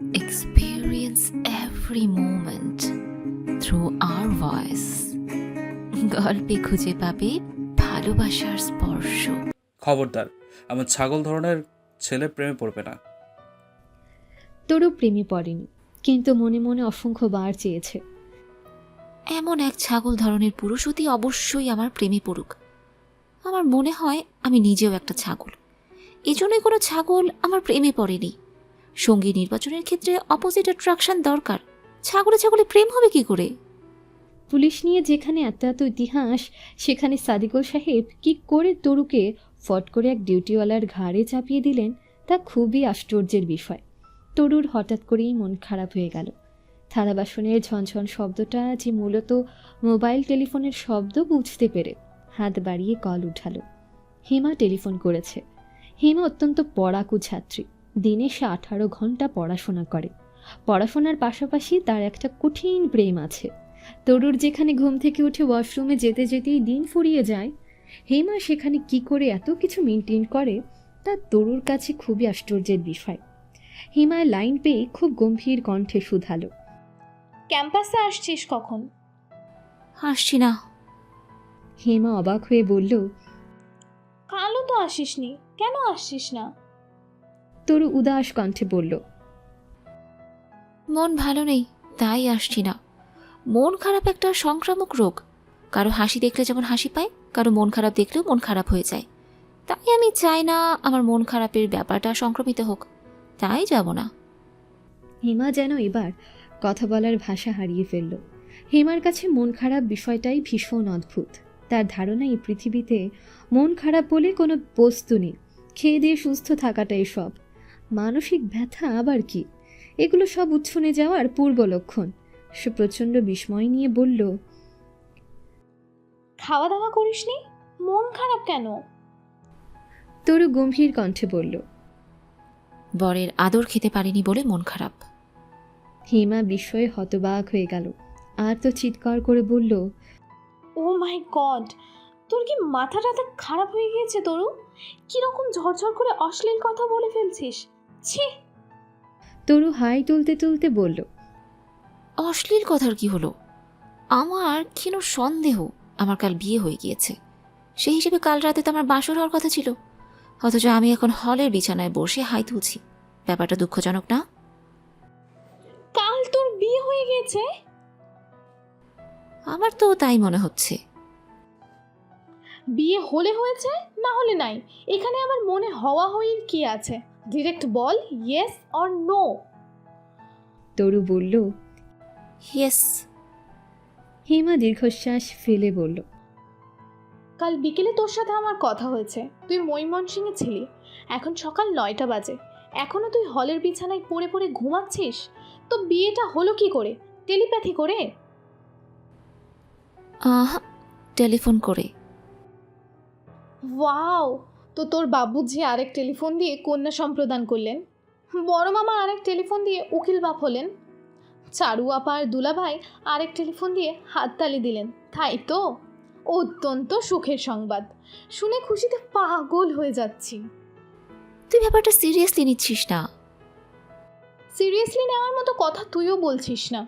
experience every moment through our voice. গল্পে খুঁজে পাবে ভালোবাসার স্পর্শ। খবরদার আমার ছাগল ধরনের ছেলে প্রেমে পড়বে না। তরু প্রেমে পড়েনি কিন্তু মনে মনে অসংখ্য বার চেয়েছে। এমন এক ছাগল ধরনের পুরুষ অতি অবশ্যই আমার প্রেমে পড়ুক। আমার মনে হয় আমি নিজেও একটা ছাগল। এজন্যই কোনো ছাগল আমার প্রেমে পড়েনি। সঙ্গী নির্বাচনের ক্ষেত্রে অপোজিট অ্যাট্রাকশন দরকার। ছাগলে ছাগলে প্রেম হবে কি করে? পুলিশ নিয়ে যেখানে এত এত ইতিহাস, সেখানে সাদিকুল সাহেব কি করে তরুকে ফট করে এক ডিউটিওয়ালার ঘাড়ে চাপিয়ে দিলেন, তা খুবই আশ্চর্যের বিষয়। তরুর হঠাৎ করেই মন খারাপ হয়ে গেল। থালা বাসনের ঝনঝন শব্দটা যে মূলত মোবাইল টেলিফোনের শব্দ বুঝতে পেরে হাত বাড়িয়ে কল উঠালো। হেমা টেলিফোন করেছে। হেমা অত্যন্ত পড়াকু ছাত্রী। দিনে সে আঠারো ঘণ্টা পড়াশোনা করে। পড়াশোনার পাশাপাশি তার একটা কঠিন প্রেম আছে। তরুর যেখানে ঘুম থেকে উঠে ওয়াশরুমে যেতে যেতেই দিন ফুরিয়ে যায় হেমা সেখানে কি করে এত কিছু মেনটেন করে তা তরুর কাছে খুবই আশ্চর্যের বিষয়। হেমায় লাইন পেয়ে খুব গম্ভীর কণ্ঠে শুধালো ক্যাম্পাসে আসছিস কখন? আসছি না। হেমা অবাক হয়ে বলল কালও তো আসিসনি কেন আসছিস না? তরু উদাস কণ্ঠে বলল মন ভালো নেই তাই আসছি না। মন খারাপ একটা সংক্রামক রোগ। কারও হাসি দেখলে যেমন হাসি পায় কারও মন খারাপ দেখলেও মন খারাপ হয়ে যায়। তাই আমি চাই না আমার মন খারাপের ব্যাপারটা সংক্রমিত হোক। তাই যাব না। হিমা যেন এবার কথা বলার ভাষা হারিয়ে ফেলল। হেমার কাছে মন খারাপ বিষয়টাই ভীষণ অদ্ভুত। তার ধারণা এই পৃথিবীতে মন খারাপ বলে কোনো বস্তু নেই। খেয়ে দিয়ে সুস্থ থাকাটাই সব। মানসিক ব্যথা আবার কি? এগুলো সব উচ্ছনে যাওয়ার পূর্ব লক্ষণ। সে প্রচণ্ড বিস্ময় নিয়ে বলল খাওয়া দাওয়া করিসনি? মন খারাপ কেন? তরু গম্ভীর কণ্ঠে বলল বরের আদর খেতে পারিনি বলে মন খারাপ। হেমা বিস্ময়ে হতবাক হয়ে গেল। আর তো চিৎকার করে বলল ও মাই গড তোর কি মাথা টাথা খারাপ হয়ে গিয়েছে তরু? কীরকম ঝরঝর করে অশ্লীল কথা বলে ফেলছিস? ছি। তরু হাই তুলতে তুলতে বলল অশ্লীল কথার কি হলো? আমার ক্ষীণ সন্দেহ আমার কাল বিয়ে হয়ে গিয়েছে। সেই হিসেবে কাল রাতে তো আমার বাসর হওয়ার কথা ছিল। অথচ আমি এখন হলের বিছানায় বসে হাই তুলছি। ব্যাপারটা দুঃখজনক না? কাল তোর বিয়ে হয়ে গিয়েছে? আমার তো তাই মনে হচ্ছে। বিয়ে হলে হয়েছে না হলে নাই। এখানে আমার মনে হওয়া হইর কি আছে? ডিরেক্ট বল ইয়েস অর নো তরু বলল ইয়েস হিমা দীর্ঘশ্বাস ফেলে বলল কাল বিকেলে তোর সাথে আমার কথা হয়েছে। তুই ময়মনসিংহে ছিলি। এখন সকাল নয়টা বাজে। এখনও তুই হলের বিছানায় পড়ে পড়ে ঘুমাচ্ছিস? তো বিয়েটা হলো কি করে? টেলিপ্যাথি করে? আহ টেলিফোন করে। ওয়াও! তো তোর বাবুজি আরেক টেলিফোন দিয়ে কন্যা সম্প্রদান করলেন। বড় মামা আরেক টেলিফোন দিয়ে উকিল বাপ হলেন। চারু আপা আর দুলাভাই আরেক টেলিফোন দিয়ে হাততালি দিলেন। তাই তো? অত্যন্ত সুখের সংবাদ। শুনে খুশিতে পাগল হয়ে যাচ্ছি। তুই ব্যাপারটা সিরিয়াসলি নিচ্ছিস না। সিরিয়াসলি নেওয়ার মতো কথা তুইও বলছিস না।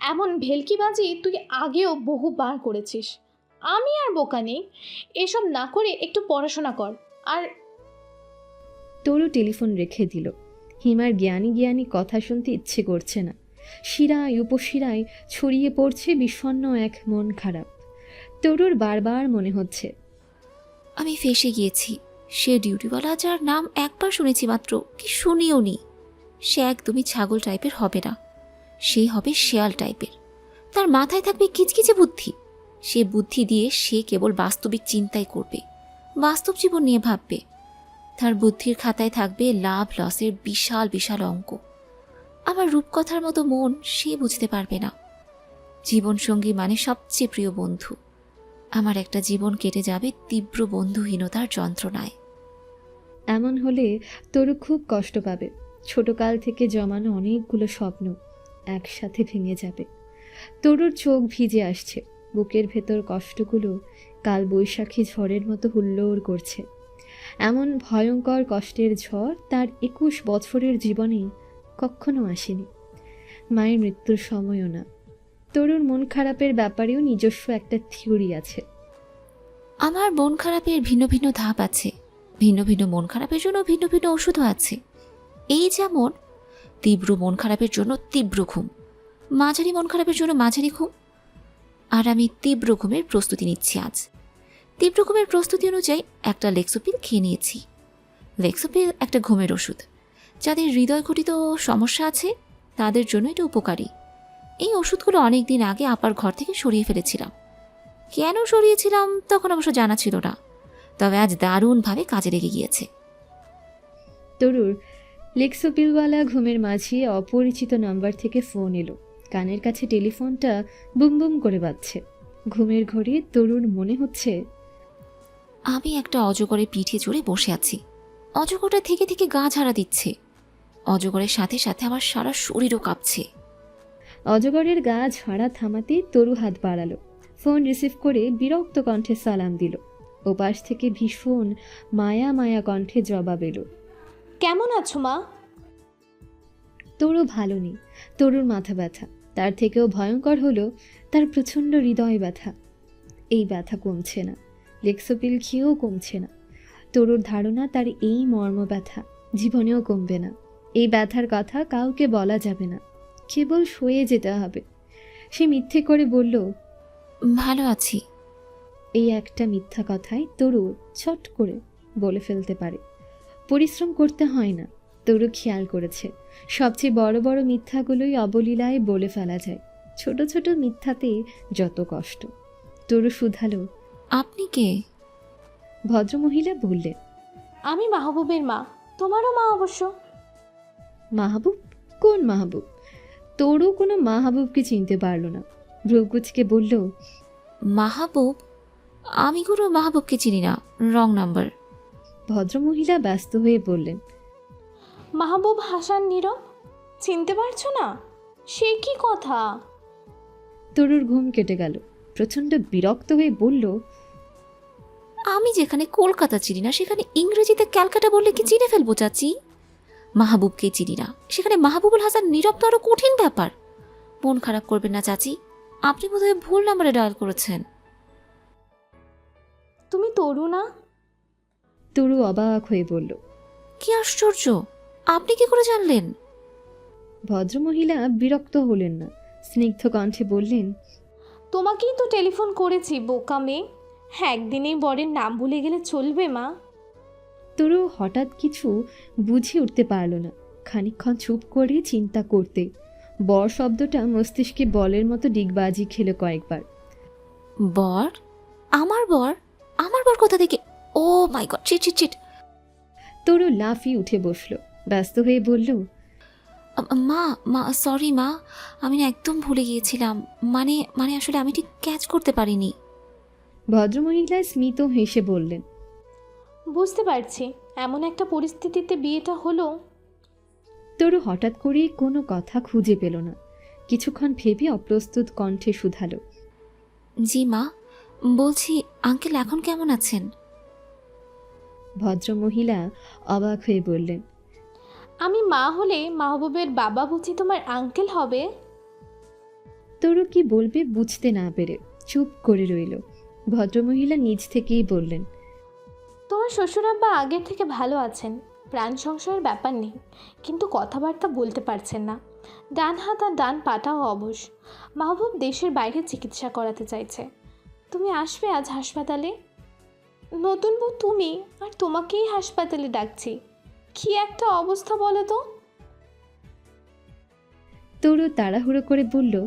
এমন ভেলকিবাজি তুই আগেও বহুবার করেছিস। আমি আর বোকা নেই। এসব না করে একটু পড়াশোনা কর। আর তরু টেলিফোন রেখে দিল। হিমার জ্ঞানী জ্ঞানী কথা শুনতে ইচ্ছে করছে না। শিরায়, উপশিরায় ছড়িয়ে পড়ছে বিষণ্ণ এক মন খারাপ। তরুর বারবার মনে হচ্ছে, আমি ফেসে গিয়েছি। সে ডিউটিওয়ালা যার নাম একবার শুনেছি মাত্র, কি শুনিও নি। সে একদমই ছাগল টাইপের হবে না। সে হবে শেয়াল টাইপের। তার মাথায় থাকবে কিচকিচে বুদ্ধি। সে বুদ্ধি দিয়ে সে কেবল বাস্তবিক চিন্তাই করবে। বাস্তব জীবন নিয়ে ভাববে। তার বুদ্ধির খাতায় থাকবে লাভ লসের বিশাল বিশাল অঙ্ক। আমার রূপকথার মতো মন সে বুঝতে পারবে না। জীবনসঙ্গী মানে সবচেয়ে প্রিয় বন্ধু। আমার একটা জীবন কেটে যাবে তীব্র বন্ধুহীনতার যন্ত্রণায়। এমন হলে তরু খুব কষ্ট পাবে। ছোটকাল থেকে জমানো অনেকগুলো স্বপ্ন একসাথে ভেঙে যাবে। তরুর চোখ ভিজে আসছে। বুকের ভেতর কষ্টগুলো কাল বৈশাখী ঝড়ের মতো হুল্লোড় করছে। এমন ভয়ঙ্কর কষ্টের ঝড় তার একুশ বছরের জীবনে কখনো আসেনি। মায়ের মৃত্যুর সময়ও না। তরুর মন খারাপের ব্যাপারেও নিজস্ব একটা থিওরি আছে। আমার মন খারাপের ভিন্ন ভিন্ন ধাপ আছে। ভিন্ন ভিন্ন মন খারাপের জন্য ভিন্ন ভিন্ন ওষুধও আছে। এই যেমন, তীব্র মন খারাপের জন্য তীব্র ঘুম, মাঝারি মন খারাপের জন্য মাঝারি ঘুম। আর আমি তীব্র ঘুমের প্রস্তুতি নিচ্ছি আজ। তীব্র ঘুমের প্রস্তুতি অনুযায়ী একটা লেক্সোপিল খেয়ে নিয়েছি। লেক্সোপিল একটা ঘুমের ওষুধ। যাদের হৃদয় ঘটিত সমস্যা আছে, তাদের জন্য এটা উপকারী। এই ওষুধগুলো অনেক দিন আগে আপার ঘর থেকে সরিয়ে ফেলেছিলাম। কেন সরিয়েছিলাম তখন অবশ্য জানা ছিল না, তবে আজ দারুণভাবে কাজে লেগে গিয়েছে। তরুর লেক্সোপিলওয়ালা ঘুমের মাঝে অপরিচিত নাম্বার থেকে ফোন এলো। কানের কাছে টেলিফোনটা বুম বুম করে বাজছে। ঘুমের ঘরে তরুর মনে হচ্ছে আমি একটা অজগরের পিঠে চড়ে বসে আছি। অজগরটা থেকে থেকে গা ঝাড়া দিচ্ছে। অজগরের সাথে সাথে আমার সারা শরীরও কাঁপছে। অজগরের গা ঝাড়া থামাতে তরু হাত বাড়ালো। ফোন রিসিভ করে বিরক্ত কণ্ঠে সালাম দিল। ওপাশ থেকে ভীষণ মায়া মায়া কণ্ঠে জবাব এলো কেমন আছো মা? তরু ভালো নেই তরুর মাথা ব্যথা। তার থেকেও ভয়ঙ্কর হলো তার প্রচণ্ড হৃদয় ব্যথা। এই ব্যথা কমছে না। লেক্সোপিল খেয়েও কমছে না। তরুর ধারণা তার এই মর্ম ব্যথা জীবনেও কমবে না। এই ব্যথার কথা কাউকে বলা যাবে না। কেবল সয়ে যেতে হবে। সে মিথ্যে করে বলল ভালো আছি। এই একটা মিথ্যা কথাই তরু ছট করে বলে ফেলতে পারে। পরিশ্রম করতে হয় না তরু খেয়াল করেছে। সবচেয়ে বড় বড় মিথ্যাগুলোই অবলীলায় বলে ফেলা যায়। ছোট ছোট মিথ্যাতে যত কষ্ট। তরু শুধালো আপনি কে? ভদ্রমহিলা বললেন আমি মাহবুবের মা। তোমারও মা অবশ্য। মাহবুব? কোন মাহবুব? তরু কোনো মাহবুবকে চিনতে পারল না। ভ্রুকুচকে বলল মাহবুব? আমি কোনো মাহবুবকে চিনি না। Wrong number. ভদ্রমহিলা ব্যস্ত হয়ে বললেন মাহবুব হাসান নীরব? চিনতে পারছ না? সে কি কথা? তরুর ঘুম কেটে গেল। প্রচণ্ড বিরক্ত হয়ে বলল আমি যেখানে কলকাতা চিনি না সেখানে ইংরেজিতে ক্যালকাটা বললে কি চিনে ফেলব চাচি? মাহবুবকে চিনি না। সেখানে মাহবুবুল হাসান নীরব তো আরও কঠিন ব্যাপার। মন খারাপ করবেন না চাচি। আপনি বোধহয় ভুল নাম্বারে ডায়াল করেছেন। তুমি তরু না? তরু অবাক হয়ে বলল কি আশ্চর্য! আপনি কি করে জানলেন? ভদ্রমহিলা বিরক্ত হলেন না। স্নিগ্ধ কণ্ঠে বললেন তোমাকেই তো টেলিফোন করেছি বোকা মেয়ে। হ্যাঁ একদিনেই বরের নাম ভুলে গেলে চলবে মা। তরু হঠাৎ কিছু বুঝে উঠতে পারল না। খানিকক্ষণ চুপ করে চিন্তা করতে। বর শব্দটা মস্তিষ্কে বলের মতো ডিগবাজি খেলো কয়েকবার। বর? আমার বর? আমার বর কোথা থেকে? ও my god cheat cheat cheat Taru লাফিয়ে উঠে বসল। ব্যস্ত হয়ে বলল মা মা সরি মা। আমি না একদম ভুলে গিয়েছিলাম। মানে মানে আসলে আমি ঠিক ক্যাচ করতে পারিনি। ভদ্রমহিলা স্মিত হেসে বললেন বুঝতে পারছি। এমন একটা পরিস্থিতিতে বিয়েটা হলো? তরু হঠাৎ করে কোনো কথা খুঁজে পেল না। কিছুক্ষণ ভেবে অপ্রস্তুত কণ্ঠে শুধালো জি মা। বলছি আঙ্কেল এখন কেমন আছেন? ভদ্রমহিলা অবাক হয়ে বললেন আমি মা হলে মাহবুবের বাবা বুঝি তোমার আঙ্কেল হবে? তরু কি বলবে বুঝতে না পেরে চুপ করে রইল। ভদ্রমহিলা নিজ থেকেই বললেন তোমার শ্বশুরাব্বা আগের থেকে ভালো আছেন প্রাণ সংশয়ের ব্যাপার নেই কিন্তু কথাবার্তা বলতে পারছেন না। ডান হাত আর ডান পাটাও অবশ। মাহবুব দেশের বাইরে চিকিৎসা করাতে চাইছে। তুমি আসবে আজ হাসপাতালে? নতুন বউ তুমি আর তোমাকেই হাসপাতালে ডাকছি। কি একটা অবস্থা বলো তো? তরু তাড়াহুড়ো করে বলল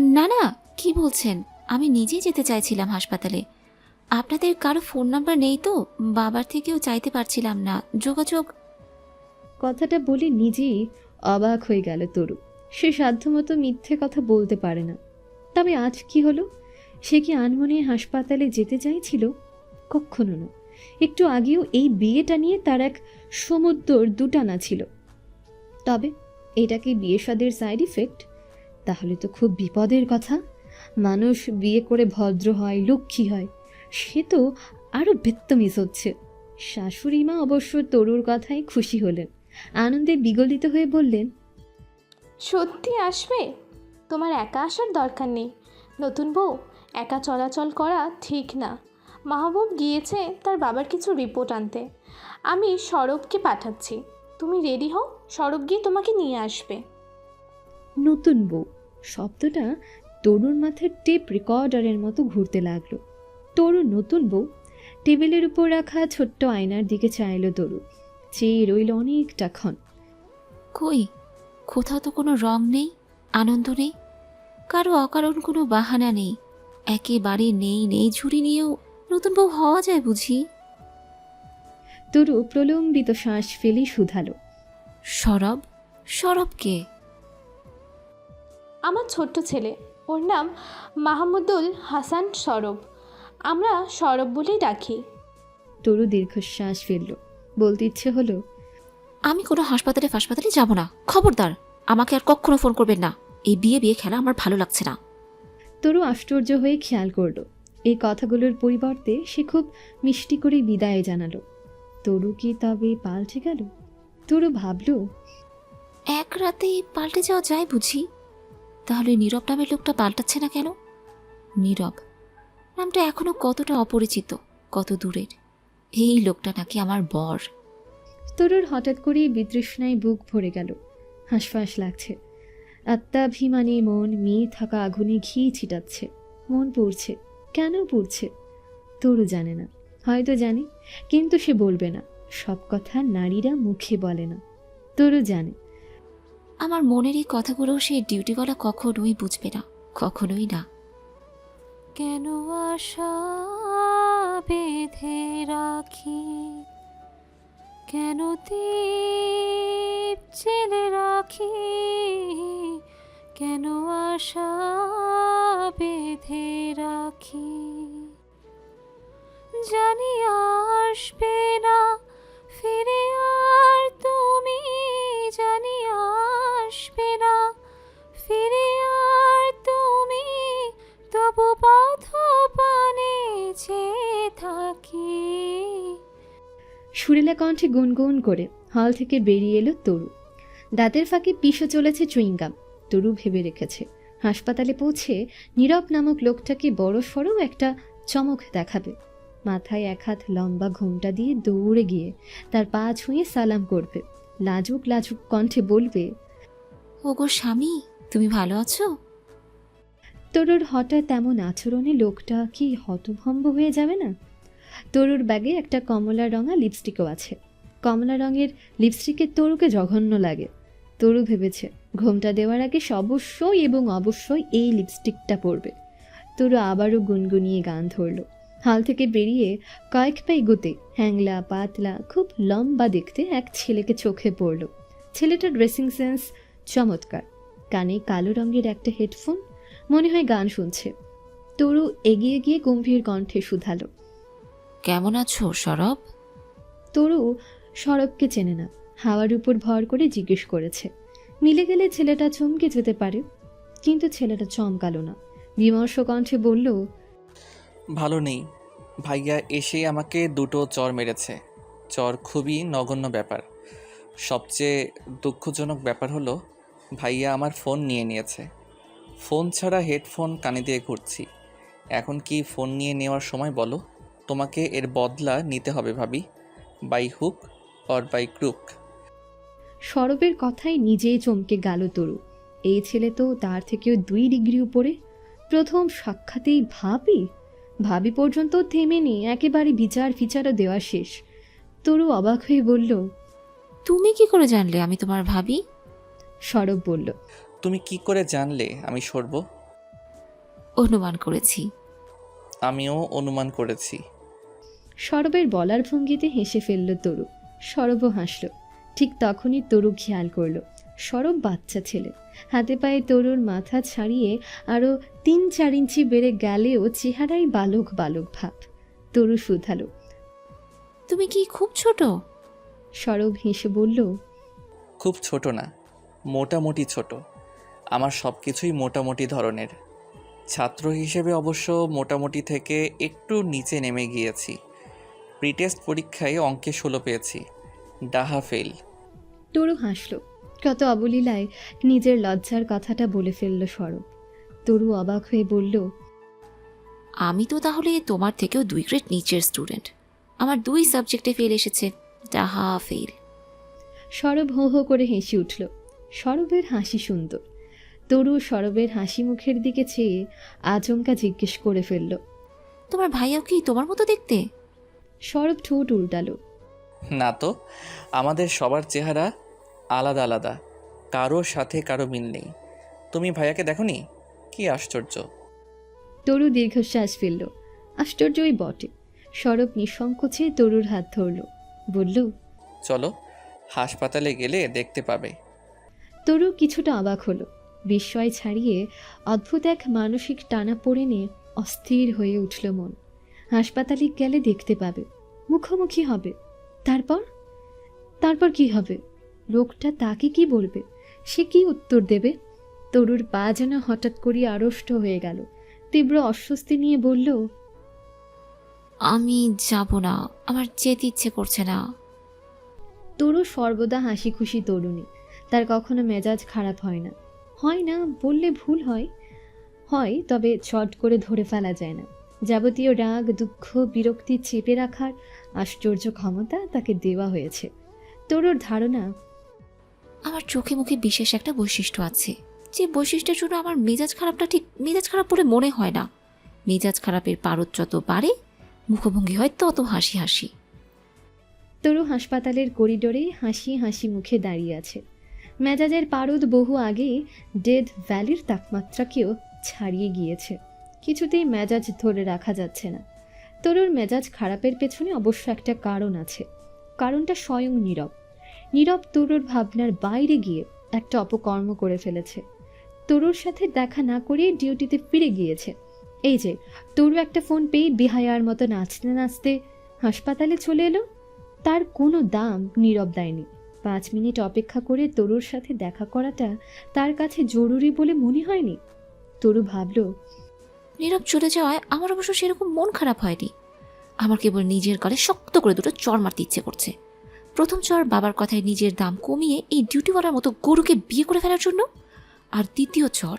না না কি বলছেন? আমি নিজেই যেতে চাইছিলাম হাসপাতালে। আপনাদের কারও ফোন নাম্বার নেই তো? বাবার থেকেও চাইতে পারছিলাম না। যোগাযোগ কথাটা বলে নিজেই অবাক হয়ে গেল তরু। সে সাধ্যমতো মিথ্যে কথা বলতে পারে না। তবে আজ কি হলো? সে কি আনমনে হাসপাতালে যেতে চাইছিল? কখনো না। একটু আগেও এই বিয়েটা নিয়ে তার এক সমুদ্র দুটানা ছিল। তবে এটা কি বিয়ে সাদের সাইড ইফেক্ট? তাহলে তো খুব বিপদের কথা। মানুষ বিয়ে করে ভদ্র হয়, লক্ষ্মী হয়, সে তো আরও বেত্তমিস হচ্ছে। শাশুড়ি মা অবশ্য তরুর কথায় খুশি হলেন। আনন্দে বিগলিত হয়ে বললেন, সত্যি আসবে? তোমার একা আসার দরকার নেই। নতুন বউ, একা চলাচল করা ঠিক না। মাহবুব গিয়েছে তার বাবার কিছু রিপোর্ট আনতে। আমি সৌরভকে পাঠাচ্ছি। তুমি রেডি হও সৌরভ গিয়ে তোমাকে নিয়ে আসবে। নতুন বউ। শব্দটা তরুর মাথার টেপ রেকর্ডারের মতো ঘুরতে লাগল। তরু নতুন বউ। টেবিলের উপর রাখা ছোট্ট আয়নার দিকে চাইল তরু। চেয়ে রইল অনেকটা ক্ষণ। কই? কোথাও তো কোনো রং নেই আনন্দ নেই। কারও অকারণ কোনো বাহানা নেই। একেবারে নেই নেই ঝুড়ি নিয়েও নতুন বউ হওয়া যায় বুঝি? তরু প্রলম্বিত শ্বাস ফেলে শুধালো। সরব? সরবকে আমার ছোট্ট ছেলে। ওর নাম মাহমুদুল হাসান সরব। আমরা সরব বলেই ডাকি। তরু দীর্ঘশ্বাস ফেলল। বলতে ইচ্ছে হলো আমি কোনো হাসপাতালে ফাসপাতালে যাব না। খবরদার আমাকে আর কখনো ফোন করবেন না। এই বিয়ে বিয়ে খেলা আমার ভালো লাগছে না। তরু আশ্চর্য হয়ে খেয়াল করল। এই কথাগুলোর পরিবর্তে সে খুব মিষ্টি করে বিদায় জানালো। তরু কি তবে পাল্টে গেল? তরু ভাবল এক রাতেই পাল্টে যাওয়া যায় বুঝি? তাহলে নীরব নামের লোকটা পাল্টাচ্ছে না কেন? নীরব নামটা এখনও কতটা অপরিচিত কত দূরের। এই লোকটা নাকি আমার বর। তরুর হঠাৎ করেই বিতৃষ্ণায় বুক ভরে গেল। হাঁসফাঁস লাগছে। আত্মাভিমানী মন মেয়ে থাকা আগুনে ঘি ছিটাচ্ছে। মন পড়ছে। কেন পড়ছে তরু জানে না হয়তো জানে কিন্তু সে বলবে না। সব কথা নারীরা মুখে বলে না। তরু জানে। আমার মনের এই কথাগুলো সেই ডিউটিওয়ালা কখনোই বুঝবে না কখনোই না। কেন আশা বেঁধে রাখি? কেন দীপ জেলে রাখি? কেন আশা বেঁধে রাখি জানি আসবে না, ফিরে আর তুমি জানি আসবে না, ফিরে আর তুমি তবু পথ পানে যে থাকি। সুরেলা কণ্ঠে গুনগুন করে হল থেকে বেরিয়ে এলো তরু। দাঁতের ফাঁকে পিষে চলেছে চুইংগাম, তরু ভেবে রেখেছে। হাসপাতালে পৌঁছে নীরব নামক লোকটাকে বড় সড়ো একটা চমক দেখাবে। মাথায় এক হাত লম্বা ঘোমটা দিয়ে দৌড়ে গিয়ে তার পা ছুঁয়ে সালাম করবে। লাজুক লাজুক কণ্ঠে বলবে ওগো স্বামী তুমি ভালো আছো? তরুর হঠাৎ এমন আচরণে লোকটা কি হতভম্ব হয়ে যাবে না? তরুর ব্যাগে একটা কমলা রঙা লিপস্টিকও আছে। কমলা রঙের লিপস্টিকের তরুকে জঘন্য লাগে। তরু ভেবেছে। ঘোমটা দেওয়ার আগে অবশ্যই এবং অবশ্যই এই লিপস্টিকটা পরবে। তরু আবারও গুনগুনিয়ে গান ধরল। হাল থেকে বেরিয়ে কয়েক পাই গুতে হ্যাংলা পাতলা খুব লম্বা দেখতে এক ছেলেকে চোখে পড়ল। ছেলেটার ড্রেসিং সেন্স চমৎকার। কানে কালো রঙের একটা হেডফোন মনে হয় গান শুনছে। তরু এগিয়ে গিয়ে গম্ভীর কণ্ঠে শুধালো। কেমন আছো সরব? তরু সরবকে চেনে না। হাওয়ার উপর ভর করে জিজ্ঞেস করেছে। মিলে গেলে ছেলেটা চমকে যেতে পারে। কিন্তু ছেলেটা চমকালো না। বিমর্ষ কণ্ঠে বলল, ভালো নেই। ভাইয়া এসে আমাকে দুটো চর মেরেছে। চর খুবই নগণ্য ব্যাপার। সবচেয়ে দুঃখজনক ব্যাপার হলো, ভাইয়া আমার ফোন নিয়ে নিয়েছে। ফোন ছাড়া হেডফোন কানে দিয়ে ঘুরছি। এখন কি ফোন নিয়ে নেওয়ার সময় বলো? তোমাকে এর বদলা নিতে হবে ভাবি। By hook, or by crook. সরবের কথায় নিজেই চমকে গেল তরু। এই ছেলে তো তার থেকেও দুই ডিগ্রি উপরে। প্রথম সাক্ষাতেই ভাবি ভাবি পর্যন্ত থেমে নেই একেবারে বিচার ফিচারও দেওয়া শেষ। তরু অবাক হয়ে বলল তুমি কি করে জানলে আমি তোমার ভাবি? সরব বলল তুমি কি করে জানলে আমি সরব? অনুমান করেছি। আমিও অনুমান করেছি। সরবের বলার ভঙ্গিতে হেসে ফেলল তরু। সরবও হাসল। ঠিক তখনই তরু খেয়াল করল। সরব বাচ্চা ছেলে। হাতে পায়ে তরুর মাথা ছাড়িয়ে আরও তিন চার ইঞ্চি বেড়ে গেলেও চেহারাই বালক বালক ভাব। তরু শুধালো। তুমি কি খুব ছোট? সরব হেসে বলল খুব ছোট না মোটামুটি ছোট। আমার সব কিছুই মোটামুটি ধরনের। ছাত্র হিসেবে অবশ্য মোটামুটি থেকে একটু নিচে নেমে গিয়েছি। প্রিটেস্ট পরীক্ষায় অঙ্কে ষোলো পেয়েছি। ডাহা ফেল। তরু হাসল। কত অবলীলায় নিজের লজ্জার কথাটা বলে ফেলল সরব। তরু অবাক হয়ে বলল আমি তো তাহলে তোমার থেকেও দুই গ্রেড নিচের স্টুডেন্ট। আমার দুই সাবজেক্টে ফেল এসেছে ডাহা ফেল। সরব হো হো করে হেসে উঠল। সরবের হাসি সুন্দর। তরু সরবের হাসি মুখের দিকে চেয়ে আচমকা জিজ্ঞেস করে ফেলল তোমার ভাইয়াও কি তোমার মতো দেখতে? সরব ঠোঁট উল্টালো। না তো আমাদের সবার চেহারা আলাদা আলাদা কারোর সাথে কারও মিল নেই। তুমি ভাইয়াকে দেখোনি? কি আশ্চর্য। তরু দীর্ঘশ্বাস ফেলল। আশ্চর্যই বটে। সরব নিঃসংকোচে তরুর হাত ধরল। বলল চলো হাসপাতালে গেলে দেখতে পাবে। তরু কিছুটা অবাক হলো। বিস্ময় ছাড়িয়ে অদ্ভুত এক মানসিক টানা পড়ে নিয়ে অস্থির হয়ে উঠল মন। হাসপাতালে গেলে দেখতে পাবে। মুখোমুখি হবে। তারপর? তারপর কি হবে? লোকটা তাকে কি বলবে? সে কি উত্তর দেবে? তরুর পা যেন হঠাৎ করিয়া আড়ষ্ট হয়ে গেল। তীব্র অস্বস্তি নিয়ে বলল আমি যাব না। আমার যেতে ইচ্ছে করছে না। তরু সর্বদা হাসি খুশি তরুণী। তার কখনো মেজাজ খারাপ হয় না। হয় না বললে ভুল হয়। হয় তবে চট করে ধরে ফেলা যায় না। যাবতীয় রাগ দুঃখ বিরক্তি চেপে রাখার আশ্চর্য ক্ষমতা তাকে দেওয়া হয়েছে। তরুর ধারণা আমার চোখে মুখে বিশেষ একটা বৈশিষ্ট্য আছে। যে বৈশিষ্ট্যের জন্য আমার মেজাজ খারাপটা ঠিক মেজাজ খারাপ বলে মনে হয় না। মেজাজ খারাপের পারদ যত বাড়ে মুখভঙ্গি হয় তত হাসি হাসি। তরু হাসপাতালের করিডোরে হাসি হাসি মুখে দাঁড়িয়ে আছে। মেজাজের পারদ বহু আগে ডেড ভ্যালির তাপমাত্রাকেও ছাড়িয়ে গিয়েছে। কিছুতেই মেজাজ ধরে রাখা যাচ্ছে না। তরুর মেজাজ খারাপের পেছনে অবশ্য একটা কারণ আছে। কারণটা স্বয়ং নীরব। নীরব তরুর ভাবনার বাইরে গিয়ে একটা অপকর্ম করে ফেলেছে। তরুর সাথে দেখা না করে ডিউটিতে ফিরে গিয়েছে। এই যে, তরু একটা ফোন পেয়ে বিহায়ার মতো নাচতে নাচতে হাসপাতালে চলে এলো। তার কোনো দাম নীরব দেয়নি। পাঁচ মিনিট অপেক্ষা করে তরুর সাথে দেখা করাটা তার কাছে জরুরি বলে মনে হয়নি। তরু ভাবল নীরব চলে যাওয়ায় আমার অবশ্য সেরকম মন খারাপ হয়নি। আমার কেবল নিজের গলে শক্ত করে দুটো চর মারতে ইচ্ছে করছে। প্রথম চর বাবার কথায় নিজের দাম কমিয়ে এই ডিউটি ডিউটিওয়ালার মতো গরুকে বিয়ে করে ফেলার জন্য আর দ্বিতীয় চর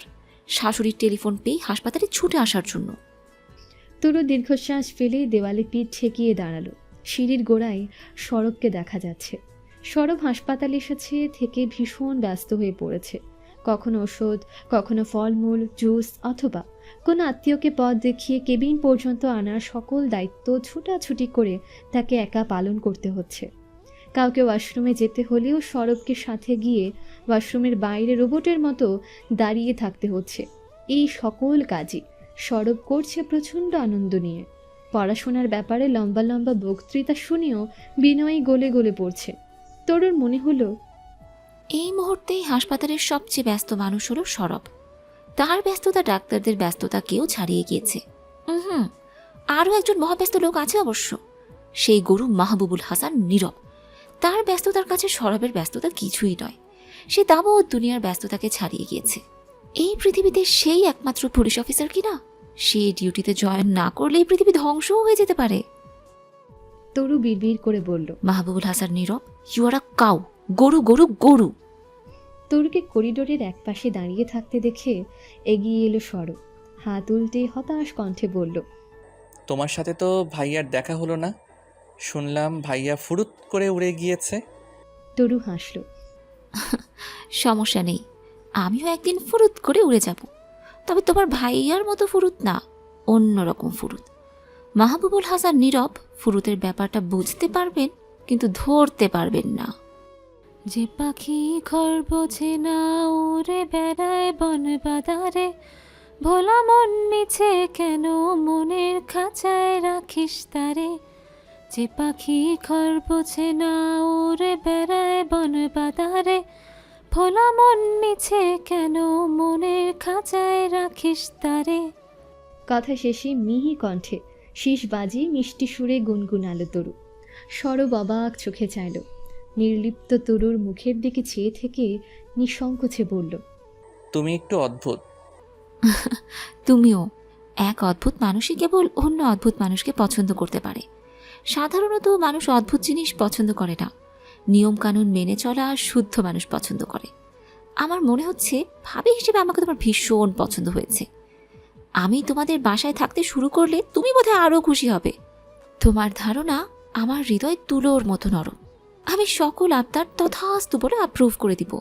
শাশুড়ির টেলিফোন পেয়ে হাসপাতালে ছুটে আসার জন্য। তরু দীর্ঘশ্বাস ফেলে দেওয়ালে পিঠ ঠেকিয়ে দাঁড়াল। সিঁড়ির গোড়ায় সড়ককে দেখা যাচ্ছে। সরব হাসপাতাল এসেছে থেকে ভীষণ ব্যস্ত হয়ে পড়েছে। কখনো ওষুধ, কখনো ফলমূল, জুস অথবা কোনো আত্মীয়কে পথ দেখিয়ে কেবিন পর্যন্ত আনার সকল দায়িত্ব ছুটাছুটি করে তাকে একা পালন করতে হচ্ছে। কাউকে ওয়াশরুমে যেতে হলেও সরবকে সাথে গিয়ে ওয়াশরুমের বাইরে রোবটের মতো দাঁড়িয়ে থাকতে হচ্ছে। এই সকল কাজই সরব করছে প্রচণ্ড আনন্দ নিয়ে। পড়াশোনার ব্যাপারে লম্বা লম্বা বক্তৃতা শুনেও বিনয়ী গলে গলে পড়ছে। তরুর মনে হলো, এই মুহূর্তেই হাসপাতালের সবচেয়ে ব্যস্ত মানুষ হলো সরব। তার ব্যস্ততা ডাক্তারদের ব্যস্ততাকেও ছাড়িয়ে গিয়েছে। হুম আরও একজন মহাব্যস্ত লোক আছে অবশ্য। সেই গরু মাহবুবুল হাসান নীরব। তার ব্যস্ততার কাছে সরবের ব্যস্ততা কিছুই নয়। সে তাবৎ দুনিয়ার ব্যস্ততাকে ছাড়িয়ে গিয়েছে। এই পৃথিবীতে সেই একমাত্র পুলিশ অফিসার কিনা সে ডিউটিতে জয়েন না করলে এই পৃথিবী ধ্বংসও হয়ে যেতে পারে। তরু বিড়বিড় করে বলল Mahbubul Hasan Nirab you are a cow গরু গরু গরু। তরুকে করিডোরের এক পাশে দাঁড়িয়ে থাকতে দেখে এগিয়ে এলো সরব। হাত উল্টে হতাশ কণ্ঠে বলল তোমার সাথে তো ভাইয়ার দেখা হলো না। শুনলাম ভাইয়া ফুরুত করে উড়ে গিয়েছে। তরু হাসল সমস্যা নেই আমিও একদিন ফুরুত করে উড়ে যাব। তবে তোমার ভাইয়ার মতো ফুরুত না অন্যরকম ফুরুত। মাহবুবুল হাসান নীরব ফুরুতের ব্যাপারটা বুঝতে পারবেন কিন্তু ধরতে পারবেন না। যে পাখি ঘর বোঝে না উড়ে বেড়ায় বন বাদারে ভোলা মন মিছে কেন মনের খাঁচায় রাখিস তারে? যে পাখি ঘর বোঝে না উড়ে বেড়ায় বন বাদারে ভোলা মন মিছে কেন মনের খাঁচায় রাখিস তারে? কথা শেষে মিহি কণ্ঠে, শীষ বাজিয়ে মিষ্টি সুরে গুনগুন গুনগুনালো তরু। সরব অবাক চোখে চাইল। নির্লিপ্ত তরুর মুখের দিকে চেয়ে থেকে নিঃসংকোচে বলল তুমি একটু অদ্ভুত। তুমিও এক অদ্ভুত মানুষই কেবল অন্য অদ্ভুত মানুষকে পছন্দ করতে পারে। সাধারণত মানুষ অদ্ভুত জিনিস পছন্দ করে না। নিয়মকানুন মেনে চলা শুদ্ধ মানুষ পছন্দ করে। আমার মনে হচ্ছে ভাবি হিসেবে আমাকে তোমার ভীষণ পছন্দ হয়েছে। আমি তোমাদের বাসায় থাকতে শুরু করলে তুমি বোধহয় আরও খুশি হবে। তোমার ধারণা আমার হৃদয় তুলোর মতো নরম। আমি সকল আবদার তথাস্তু বলে অ্যাপ্রুভ করে দিব।